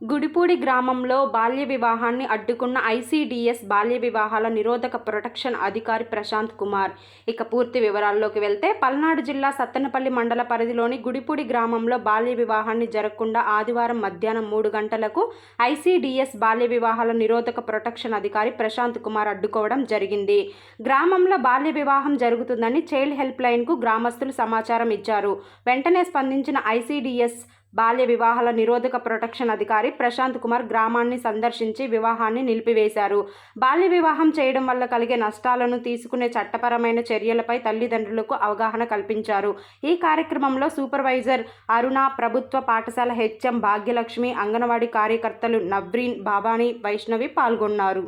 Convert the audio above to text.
గుడిపూడి గ్రామంలో బాల్య వివాహాన్ని అడ్డుకున్న ఐసీడీఎస్ బాల్య వివాహాల నిరోధక ప్రొటెక్షన్ అధికారి ప్రశాంత్ కుమార్. ఇక పూర్తి వివరాల్లోకి వెళ్తే పల్నాడు జిల్లా సత్తెనపల్లి మండల పరిధిలోని గుడిపూడి గ్రామంలో బాల్య వివాహాన్ని జరగకుండా ఆదివారం మధ్యాహ్నం మూడు గంటలకు ఐసీడీఎస్ బాల్య వివాహాల నిరోధక ప్రొటెక్షన్ అధికారి ప్రశాంత్ కుమార్ అడ్డుకోవడం జరిగింది. గ్రామంలో బాల్య వివాహం జరుగుతుందని చైల్డ్ హెల్ప్ లైన్కు గ్రామస్తులు సమాచారం ఇచ్చారు. వెంటనే స్పందించిన ఐసీడీఎస్ బాల్య వివాహాల నిరోధక ప్రొటెక్షన్ అధికారి ప్రశాంత్ కుమార్ గ్రామాన్ని సందర్శించి వివాహాన్ని నిలిపివేశారు. బాల్య వివాహం చేయడం వల్ల కలిగే నష్టాలను తీసుకునే చట్టపరమైన చర్యలపై తల్లిదండ్రులకు అవగాహన కల్పించారు. ఈ కార్యక్రమంలో సూపర్వైజర్ అరుణ ప్రభుత్వ పాఠశాల హెచ్ఎం భాగ్యలక్ష్మి అంగన్వాడీ కార్యకర్తలు నవ్రీన్ బాబాని వైష్ణవి పాల్గొన్నారు.